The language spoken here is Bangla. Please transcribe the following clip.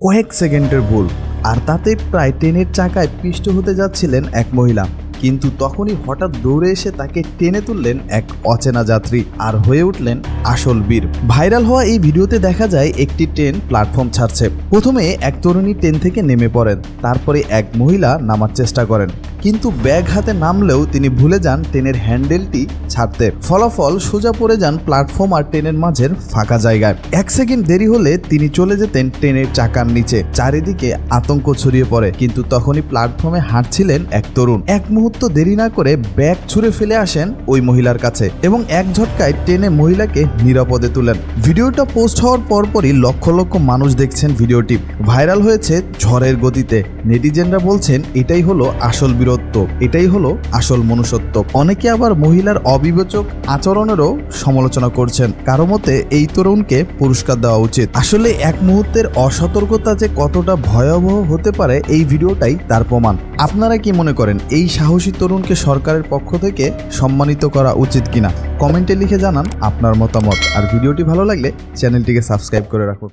কয়েক সেকেন্ডের ভুল, আর তাতে প্রায় ট্রেনের চাকায় পিষ্ট হতে যাচ্ছিলেন এক মহিলা। কিন্তু তখনই হঠাৎ দৌড়ে এসে তাকে টেনে তুললেন এক অচেনা যাত্রী, আর হয়ে উঠলেন আসল বীর। ভাইরাল হওয়া এই ভিডিওতে দেখা যায় একটি ট্রেন প্ল্যাটফর্ম ছাড়ছে। প্রথমে এক তরুণী ট্রেন থেকে নেমে পড়েন। তারপরে এক মহিলা নামার চেষ্টা করেন। কিন্তু ব্যাগ হাতে নামলেও তিনি ভুলে যান ট্রেনের হ্যান্ডেলটি ছাড়তে। ফলাফল, সোজা পড়ে যান প্ল্যাটফর্ম আর ট্রেনের মাঝের ফাঁকা জায়গায়। এক সেকেন্ড দেরি হলে তিনি চলে যেতেন ট্রেনের চাকার নিচে। চারিদিকে আতঙ্ক ছড়িয়ে পড়ে। কিন্তু তখনই প্ল্যাটফর্মে হাঁটছিলেন এক তরুণ। এক মুহূর্ত দেরি না করে ব্যাগ ছুঁড়ে ফেলে আসেন ওই মহিলার কাছে। এবং এক ঝটকায় ট্রেনে মহিলাকে নিরাপদে তুলেন। ভিডিওটা পোস্ট হওয়ার পরপরই লক্ষ লক্ষ মানুষ দেখছেন ভিডিওটি। ভাইরাল হয়েছে ঝড়ের গতিতে। নেটিজেনরা বলছেন, এটাই হলো আসল বীরত্ব। এটাই হলো আসল মনুষ্যত্ব। অনেকে আবার মহিলার অবিবেচক আচরণেরও সমালোচনা করছেন। কারও মতে, এই তরুণকে পুরস্কার দেওয়া উচিত। আসলে এক মুহূর্তের অসতর্কতা যে কতটা ভয়াবহ হতে পারে, এই ভিডিওটাই তার প্রমাণ। আপনারা কি মনে করেন, এই সাহসী তরুণকে সরকারের পক্ষ থেকে সম্মানিত করা উচিত কিনা? কমেন্টে লিখে জানান আপনার মতামত। আর ভিডিওটি ভালো লাগলে চ্যানেলটিকে সাবস্ক্রাইব করে রাখুন।